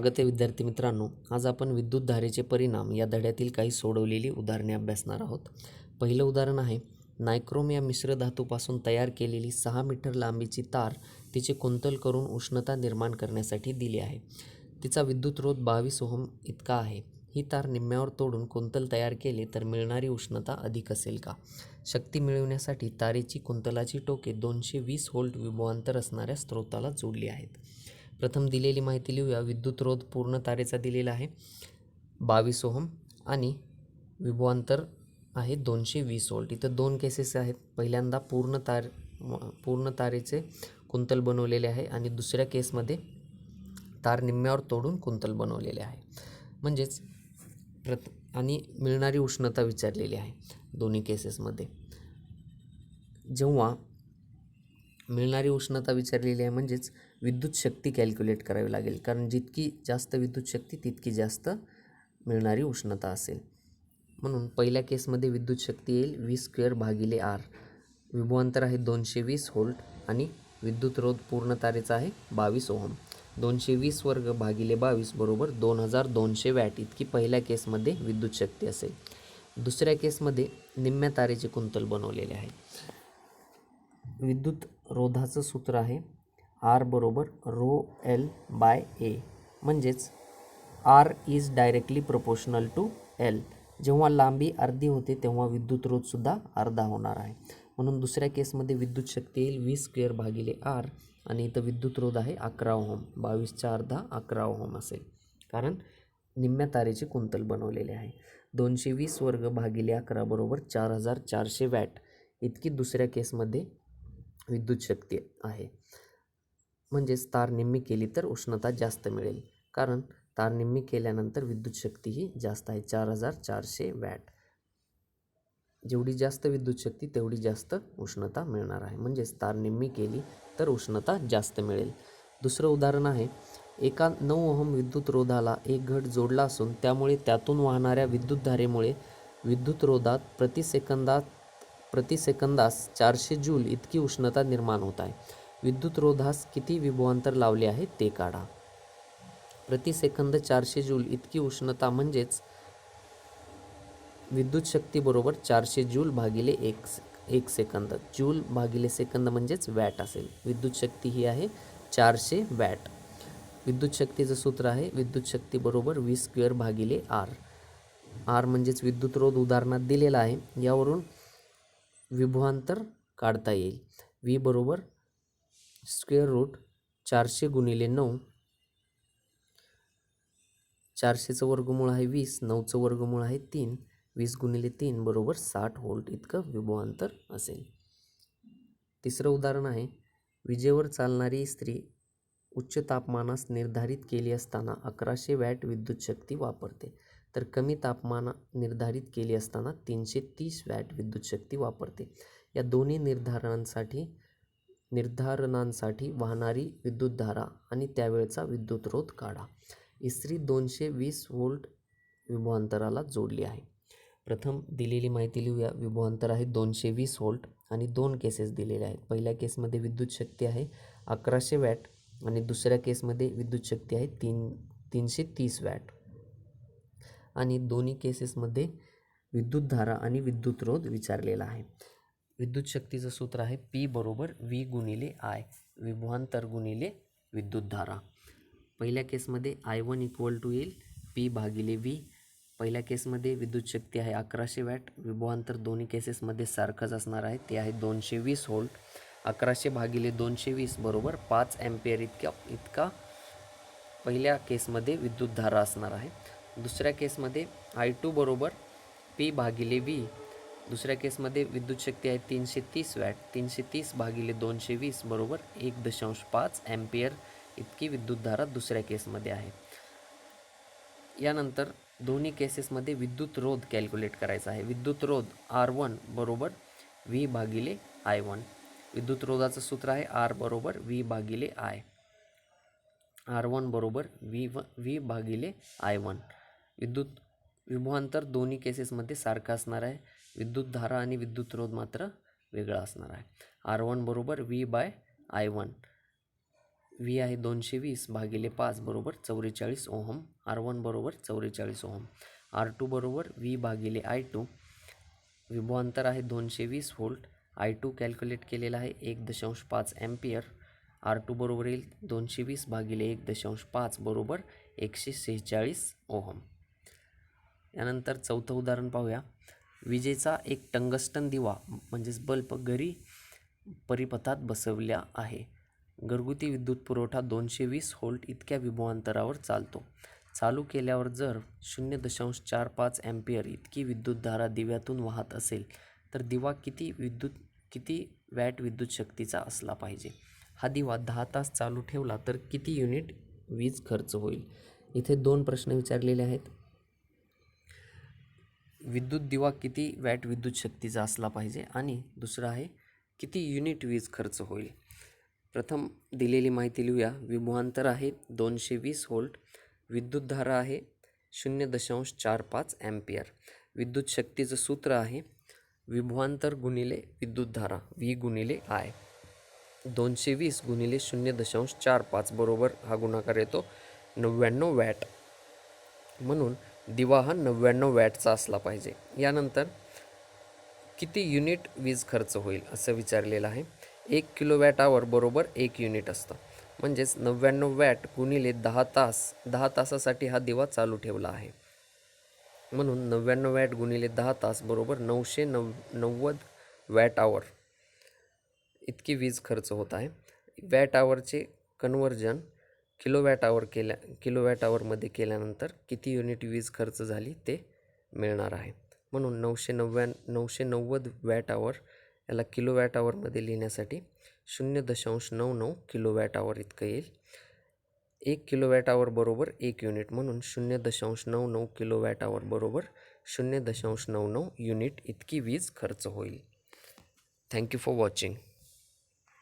स्वागत आहे विद्यार्थी मित्रांनो आज आपण विद्युत धारेचे परिणाम या धड्यातील काही सोडवलेली उदाहरणे अभ्यासणार आहोत. पहिलं उदाहरण आहे नायक्रोम या मिश्र धातूपासून तयार केलेली सहा मीटर लांबीची तार तिचे कुंतल करून उष्णता निर्माण करण्यासाठी दिली आहे. तिचा विद्युत रोध बावीस ओहम इतका आहे. ही तार निम्म्यावर तोडून कुंतल तयार केले तर मिळणारी उष्णता अधिक असेल का? शक्ती मिळवण्यासाठी तारेची कुंतलाची टोके दोनशे वीस व्होल्ट विभवांतर असणाऱ्या स्रोताला जोडली आहेत. प्रथम दिलेली माहिती लिहूया. विद्युत रोध पूर्ण तारेचा दिलेला आहे. बावीस ओहम आणि विभवांतर आहे दोनशे वीस वोल्ट इथं दोन केसेस आहेत. पहिल्यांदा पूर्ण तार पूर्ण तारेचे कुंतल बनवलेले आहे आणि दुसऱ्या केसमध्ये तार निम्म्यावर तोडून कुंतल बनवलेले आहे. म्हणजेच प्रत आणि मिळणारी उष्णता विचारलेली आहे दोन्ही केसेसमध्ये जेव्हा मिळणारी उष्णता विचारलेली आहे म्हणजेच विद्युत शक्ती कॅल्क्युलेट करावी लागेल. कारण जितकी जास्त विद्युत शक्ती तितकी जास्त मिळणारी उष्णता असेल. म्हणून पहिल्या केसमध्ये विद्युत शक्ती येईल वी स्क्वेअर भागिले आर. विभवांतर आहे दोनशे वीस होल्ट आणि विद्युत रोध पूर्ण तारेचा आहे बावीस ओहम. दोनशे वीस वर्ग भागिले बावीस बरोबर दोन हजार दोनशे वॅट इतकी पहिल्या केसमध्ये विद्युत शक्ती असेल. दुसऱ्या केसमध्ये निम्म्या तारेचे कुंतल बनवलेले आहे. विद्युत रोधाचं सूत्र आहे. आर बरोबर रो एल बाय ए म्हणजेच R is directly proportional to L जेव्हा लांबी अर्धी होते तेव्हा विद्युत रोधसुद्धा अर्धा होणार आहे. म्हणून दुसऱ्या केसमध्ये विद्युत शक्ती येईल वीस स्क्वेअर भागिले आर आणि इथं विद्युत रोध आहे अकरा ओहम बावीसच्या अर्धा अकरा ओहम असेल. कारण निम्म्या तारेचे कुंतल बनवलेले आहे. दोनशे वीस वर्ग भागिले अकरा बरोबर चार हजार चारशे वॅट. इतकी दुसऱ्या केसमध्ये विद्युत शक्ती आहे. म्हणजेच तार निम्मी केली तर उष्णता जास्त मिळेल. कारण तार निम्मी केल्यानंतर विद्युत शक्ती ही जास्त आहे. चार हजार चारशे वॅट. जेवढी जास्त विद्युत शक्ती तेवढी जास्त उष्णता मिळणार आहे. म्हणजेच तार निम्मी केली तर उष्णता जास्त मिळेल. दुसरं उदाहरण आहे. एका नऊ ओहम विद्युत रोधाला एक घट जोडला असून त्यामुळे त्यातून वाहणाऱ्या विद्युतधारेमुळे विद्युत रोधात प्रति प्रति सेकंदास चारशे जूल इतकी उष्णता निर्माण होत आहे. विद्युत रोधास किती विभवांतर लावले आहे ते काढा. प्रति सेकंद चारशे जूल इतकी उष्णता म्हणजेच विद्युत शक्तीबरोबर चारशे जूल भागिले एक एक सेकंद. जूल भागिले सेकंद म्हणजेच वॅट असेल. विद्युत शक्ती ही आहे चारशे वॅट. विद्युत शक्तीचं सूत्र आहे विद्युत शक्ती बरोबर वी स्क्वेअर भागिले आर. आर म्हणजेच विद्युत रोध उदाहरणात दिलेला आहे. यावरून विभवांतर काढता येईल. व्ही बरोबर स्क्वेअर रूट चारशे गुणिले नऊ. चारशेचं वर्गमूळ आहे वीस नऊचं वर्गमूळ आहे तीन. वीस गुणिले तीन बरोबर साठ व्होल्ट इतकं विभवांतर असेल. तिसरं उदाहरण आहे. विजेवर चालणारी स्त्री उच्च तापमानास निर्धारित केली असताना अकराशे वॅट विद्युत शक्ती वापरते. तर कमी तापमान निर्धारित केली असताना तीनशे तीस वॅट विद्युत शक्ती वापरते. या दोन्ही निर्धारणांसाठी निर्धारणांसाठी वाहणारी विद्युतधारा आणि त्यावेळचा विद्युतरोध काढा. इस्त्री दोनशे वीस व्होल्ट विभवांतराला जोडली आहे. प्रथम दिलेली माहिती लिहूया. विभवांतर आहे दोनशे वीस व्होल्ट आणि दोन केसेस दिलेले आहेत. पहिल्या केसमध्ये विद्युत शक्ती आहे अकराशे वॅट आणि दुसऱ्या केसमध्ये विद्युत शक्ती आहे तीन तीनशे तीस वॅट. आणि दोन्ही केसेसमध्ये विद्युतधारा आणि विद्युत रोध विचारलेला आहे. विद्युत शक्तीचं सूत्र आहे पी बरोबर व्ही गुणिले आय विभवांतर गुणिले विद्युतधारा. पहिल्या केसमध्ये आय वन इक्वल टू येईल पी भागिले व्ही पहिल्या केसमध्ये विद्युत शक्ती आहे अकराशे वॅट विभवांतर दोन्ही केसेसमध्ये सारखंच असणार आहे. ते आहे दोनशे वीस होल्ट अकराशे भागिले दोनशे वीस बरोबर पाच ॲम्पियर इतक्या इतका पहिल्या केसमध्ये विद्युतधारा असणार आहे. दुसऱ्या केसमध्ये आय टू बरोबर पी भागिले व्ही दुसऱ्या केसमध्ये विद्युत शक्ती आहे तीनशे तीस वॅट. तीनशे तीस भागिले दोनशे वीस बरोबर एक दशांश पाच ॲम्पियर इतकी विद्युतधारा दुसऱ्या केसमध्ये आहे. यानंतर दोन्ही केसेसमध्ये विद्युत रोध कॅल्क्युलेट करायचा आहे. विद्युत रोध आर वन बरोबर व्ही भागिले आय वन विद्युत रोधाचं सूत्र आहे आर बरोबर व्ही भागिले आय आर वन बरोबर व्ही व व्ही भागिले आय वन विद्युत विभवांतर दोन्ही केसेसमध्ये सारखं असणार आहे. विद्युतधारा आणि विद्युत रोध मात्र वेगळा असणार आहे. आर वन बरोबर V by I one V आहे दोनशे वीस भागिले पाच बरोबर चौवेचाळीस ओहम. आर वन बरोबर चौवेचाळीस ओहम. आर टू बरोबर व्ही भागिले आय टू विभवांतर आहे दोनशे वीस व्होल्ट. आय टू कॅल्क्युलेट केलेला आहे एक दशांश पाच ॲम्पियर आर टू बरोबर येईल दोनशे वीस भागिले एक दशांश पाच बरोबर एकशे सेहेचाळीस ओहम. यानंतर चौथं उदाहरण पाहूया. विजेचा एक टंगस्टन दिवा म्हणजेच बल्ब घरी परिपथात बसवल्या आहे. घरगुती विद्युत पुरवठा दोनशे वीस होल्ट इतक्या विभवांतरावर चालतो. चालू केल्यावर जर शून्य दशांश चार पाच ॲम्पियर इतकी विद्युतधारा दिव्यातून वाहत असेल तर दिवा किती विद्युत किती वॅट विद्युत शक्तीचा असला पाहिजे? हा दिवा दहा तास चालू ठेवला तर किती युनिट वीज खर्च होईल? इथे दोन प्रश्न विचारलेले आहेत. विद्युत दिवा किती वॅट विद्युत शक्तीचा असला पाहिजे? आणि दुसरं आहे किती युनिट वीज खर्च होईल? प्रथम दिलेली माहिती लिहूया. विभवांतर आहे दोनशे वीस व्होल्ट. विद्युतधारा आहे शून्य दशांश चार पाच ॲम्पियर विद्युत शक्तीचं सूत्र आहे विभवांतर गुणिले विद्युतधारा व्ही गुणिले आय दोनशे वीस गुणिले शून्य दशांश चार पाच बरोबर हा गुणाकार येतो नव्याण्णव वॅट. म्हणून दिवा हा नव्याण्णव वॅटचा असला पाहिजे. यानंतर किती युनिट वीज खर्च होईल असं विचारलेलं आहे. एक किलो वॅट आवर बरोबर एक युनिट असतं. म्हणजेच नव्याण्णव वॅट गुणिले दहा तास दहा तासासाठी हा दिवा चालू ठेवला आहे. म्हणून नव्याण्णव वॅट गुणिले दहा तास बरोबर नऊशे नव नव्वद वॅट आवर इतकी वीज खर्च होत आहे. वॅट आवरचे कन्वर्जन किलो वॅट आवर केल्या किलो वॅट आवरमध्ये केल्यानंतर किती युनिट वीज खर्च झाली ते मिळणार आहे. म्हणून नऊशे नव्या नऊशे नव्वद वॅट आवर याला किलो वॅट आवरमध्ये लिहिण्यासाठी शून्य दशांश नऊ नऊ किलो वॅट आवर इतकं येईल. एक किलोवॅट आवर बरोबर एक युनिट म्हणून शून्य दशांश नऊ नऊ किलो वॅट आवर बरोबर शून्य दशांश नऊ नऊ युनिट इतकी वीज खर्च होईल. Thank you for watching.